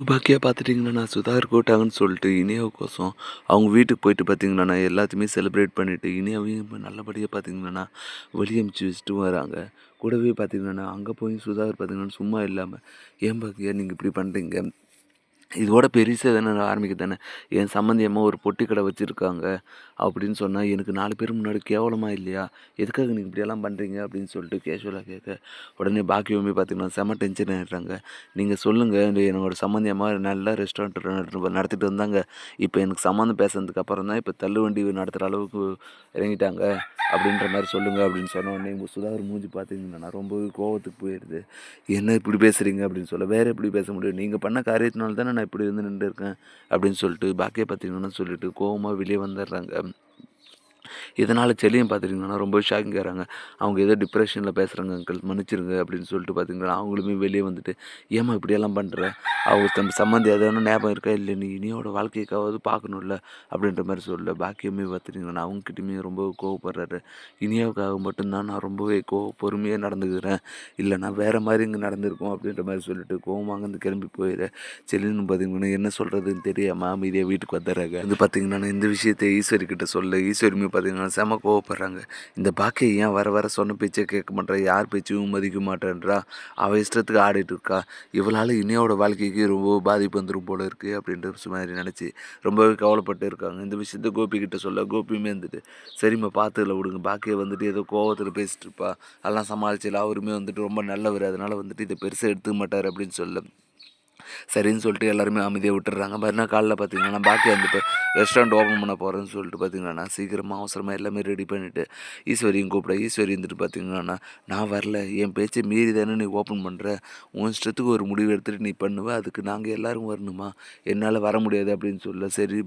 பாக்கியா பார்த்துட்டிங்கன்னா சுதாகர் கூட்டாங்கன்னு சொல்லிட்டு இனியாவுக்கோசம் அவங்க வீட்டுக்கு போயிட்டு பார்த்தீங்கன்னா எல்லாத்தையுமே செலிப்ரேட் பண்ணிவிட்டு இனியாவையும் இப்போ நல்லபடியாக பார்த்தீங்கன்னா வெளியே அமுச்சு வராங்க. கூடவே பார்த்தீங்கன்னா அங்கே போய் சுதாகர் பார்த்தீங்கன்னா சும்மா இல்லாமல் ஏன் பாக்கியா நீங்கள் இப்படி பண்ணுறீங்க இதோட பெருசாக தானே ஆரம்பிக்க தானே என் சம்மந்தியமாக ஒரு பொட்டி கடை வச்சுருக்காங்க அப்படின்னு சொன்னால் எனக்கு நாலு பேர் முன்னாடி கேவலமாக இல்லையா? எதுக்காக நீங்கள் இப்படியெல்லாம் பண்ணுறீங்க அப்படின்னு சொல்லிட்டு கேஷுவலாக கேட்க உடனே பாக்கியமே பார்த்தீங்கன்னா செம டென்ஷன் ஆகிடுறாங்க நீங்கள் சொல்லுங்கள் என்னோட சம்மந்தியமாக நல்ல ரெஸ்டாரண்ட் நடத்திட்டு வந்தாங்க. இப்போ எனக்கு சம்மந்தம் பேசுனதுக்கு அப்புறம் தான் இப்போ தள்ளுவண்டி நடத்துகிற அளவுக்கு இறங்கிட்டாங்க. அப்படின்ற மாதிரி சொல்லுங்கள் அப்படின்னு சொன்ன உடனே உங்கள் சுதாகர் மூஞ்சி பார்த்தீங்கன்னா ரொம்பவே கோவத்துக்கு போயிடுது என்ன இப்படி பேசுகிறீங்க அப்படின்னு சொல்ல வேறு எப்படி பேச முடியும்? நீங்கள் பண்ண காரியத்தினால தானே நான் இப்படி வந்து நின்று இருக்கேன் அப்படின்னு சொல்லிட்டு பாக்கிய பார்த்தீங்கன்னா சொல்லிட்டு கோவமாக வெளியே வந்துடுறாங்க இதனால் செல்லியும் பார்த்துட்டிங்கன்னா ரொம்ப ஷாக்கிங் ஆகிறாங்க அவங்க ஏதோ டிப்ரெஷனில் பேசுகிறாங்க அங்கிள் மன்னிச்சிருங்க அப்படின்னு சொல்லிட்டு பார்த்தீங்கன்னா அவங்களுமே வெளியே வந்துட்டு ஏமா இப்படியெல்லாம் பண்ணுற அவங்க நம்ம சம்மந்தி எதாவது ஞாபகம் இருக்கா? இல்லை நீ இனியோட வாழ்க்கைக்காவது பார்க்கணும்ல அப்படின்ற மாதிரி சொல்ல பாக்கியமே பார்த்துட்டிங்கன்னா அவங்ககிட்டயுமே ரொம்ப கோவப்படுறாரு. இனியாவுக்காக மட்டும்தான் நான் ரொம்பவே கோ பொறுமையாக நடந்துக்கிறேன். இல்லை நான் வேறு மாதிரி இங்கே நடந்திருக்கோம் அப்படின்ற மாதிரி சொல்லிட்டு கோவமாக அங்கேருந்து கிளம்பி போயிடுறேன் செல்லுன்னு பார்த்தீங்கன்னா என்ன சொல்கிறதுன்னு தெரியாமல் அமைதியாக வீட்டுக்கு வந்துடுறாங்க. வந்து பார்த்தீங்கன்னா இந்த விஷயத்தை ஈஸ்வரி கிட்ட சொல்ல. ஈஸ்வரியுமே பார்த்தீங்கன்னா செம கோவப்படுறாங்க. இந்த பாக்கியை ஏன் வர வர சொன்ன பேச்சை கேட்க மாட்டேறா யார் பேச்சையும் மதிக்க மாட்டேன்றா? அவள் இஷ்டத்துக்கு ஆடிட்டு இருக்கா? இவளால் இனியோட வாழ்க்கைக்கு ரொம்ப பாதிப்பு வந்துடும் போல இருக்குது அப்படின்ற மாதிரி நினச்சி ரொம்பவே கவலைப்பட்டு இருக்காங்க. இந்த விஷயத்த கோபி கிட்ட சொல்ல கோபியுமே வந்துட்டு சரிம்மா பார்த்துல விடுங்க. பாக்கியை வந்துட்டு ஏதோ கோவத்தில் பேசிட்டு இருப்பா. அதெல்லாம் சமாளிச்சில அவருமே வந்துட்டு ரொம்ப நல்லவர். அதனால் வந்துட்டு இதை பெருசாக எடுத்துக்க மாட்டார் அப்படின்னு சொல்ல சரின்னு சொல்லிட்டு எல்லாருமே அமைதியாக விட்டுறாங்க மறுநாள் காலையில் பார்த்தீங்கன்னா பாக்கி வந்துட்டு ரெஸ்டாரண்ட் ஓப்பன் பண்ண போகிறேன்னு சொல்லிட்டு பார்த்தீங்கன்னா சீக்கிரமாக அவசரமாக எல்லாமே ரெடி பண்ணிவிட்டு ஈஸ்வரியும் கூப்பிட ஈஸ்வரி இருந்துட்டு பார்த்தீங்கன்னா நான் வரல. என் பேச்சை மீறி தானே நீ ஓப்பன் பண்ணுற உன் இஷ்டத்துக்கு ஒரு முடிவு எடுத்துகிட்டு நீ பண்ணுவ. அதுக்கு நாங்கள் எல்லோரும் வரணுமா? என்னால் வர முடியாது அப்படின்னு சொல்ல சரி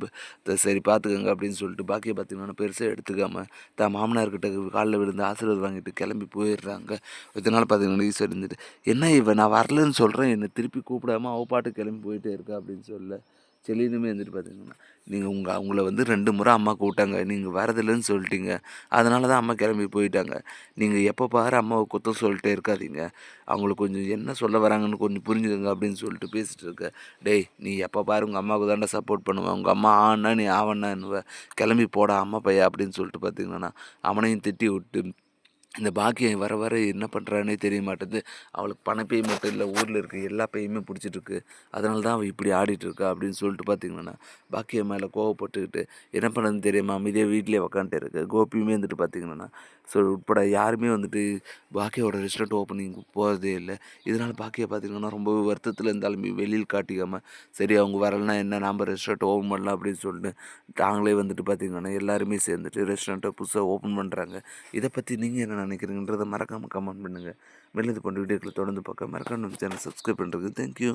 சரி பார்த்துக்கோங்க அப்படின்னு சொல்லிட்டு பாக்கியை பார்த்தீங்கன்னா பெருசாக எடுத்துக்காமல் தான் மாமனார்கிட்ட காலில் விழுந்து ஆசீர்வாதம் வாங்கிட்டு கிளம்பி போயிடுறாங்க. இதனால் பார்த்தீங்கன்னா ஈஸ்வரி இருந்துட்டு என்ன இவன் நான் வரலன்னு சொல்கிறேன் என்னை திருப்பி கூப்பிடாம அவ பாட்டு கிளம்பி போயிட்டே இருக்கா அப்படின்னு சொல்ல செல்லினுமே வந்துட்டு பார்த்தீங்கன்னா நீங்கள் உங்கள் அவங்கள வந்து ரெண்டு முறை அம்மா கூப்பிட்டாங்க. நீங்கள் வரதில்லைன்னு சொல்லிட்டீங்க. அதனால தான் அம்மா கிளம்பி போயிட்டாங்க. நீங்கள் எப்போ பாரு அம்மாவை குத்தம் சொல்லிட்டே இருக்காதீங்க. அவங்களுக்கு கொஞ்சம் என்ன சொல்ல வராங்கன்னு கொஞ்சம் புரிஞ்சுக்கோங்க அப்படின்னு சொல்லிட்டு பேசிகிட்டு இருக்க. டேய் நீ எப்போ பாரு உங்கள் அம்மாவுக்கு தாண்டா சப்போர்ட் பண்ணுவேன் உங்கள் அம்மா ஆனா நீ ஆவண்ணா கிளம்பி போடா அம்மா பையா அப்படின்னு சொல்லிட்டு பார்த்தீங்கன்னா அவனையும் திட்டி விட்டு இந்த பாக்கியம் வர வர என்ன பண்ணுறானே தெரிய மாட்டேது அவளுக்கு பணப்பை மட்டும் இல்லை ஊரில் இருக்க எல்லா பையுமே பிடிச்சிட்ருக்கு அதனால தான் அவள் இப்படி ஆடிட்டுருக்கா அப்படின்னு சொல்லிட்டு பார்த்தீங்கன்னா பாக்கியம் மேலே கோவப்பட்டுக்கிட்டு என்ன பண்ணுறதுன்னு தெரியாமல் அமைதியாக வீட்டிலே உக்காந்துட்டு இருக்கு. கோபியுமே வந்துட்டு பார்த்தீங்கன்னா ஸோ உட்பட யாருமே வந்துட்டு பாக்கியோட ரெஸ்டாரண்ட் ஓப்பனிங் போகிறதே இல்லை. இதனால் பாக்கியை பார்த்தீங்கன்னா ரொம்ப வருத்தத்தில் இருந்தாலும் வெளியில் காட்டிக்காமல் சரி அவங்க வரலன்னா என்ன நாம் ரெஸ்டாரண்ட் ஓப்பன் பண்ணலாம் அப்படின்னு சொல்லிட்டு நாங்களே வந்துட்டு பார்த்தீங்கன்னா எல்லாருமே சேர்ந்துட்டு ரெஸ்டாரண்ட்டை புதுசாக ஓப்பன் பண்ணுறாங்க இதை பற்றி நீங்கள் என்ன நினைக்கிறீங்கன்றதை மறக்காமல் கமெண்ட் பண்ணுங்கள் மேலும் இது போன்ற வீடியோக்களை தொடர்ந்து பார்க்க மறக்காம நம்ம சேனல் சப்ஸ்கிரைப் பண்ணுறது தேங்க்யூ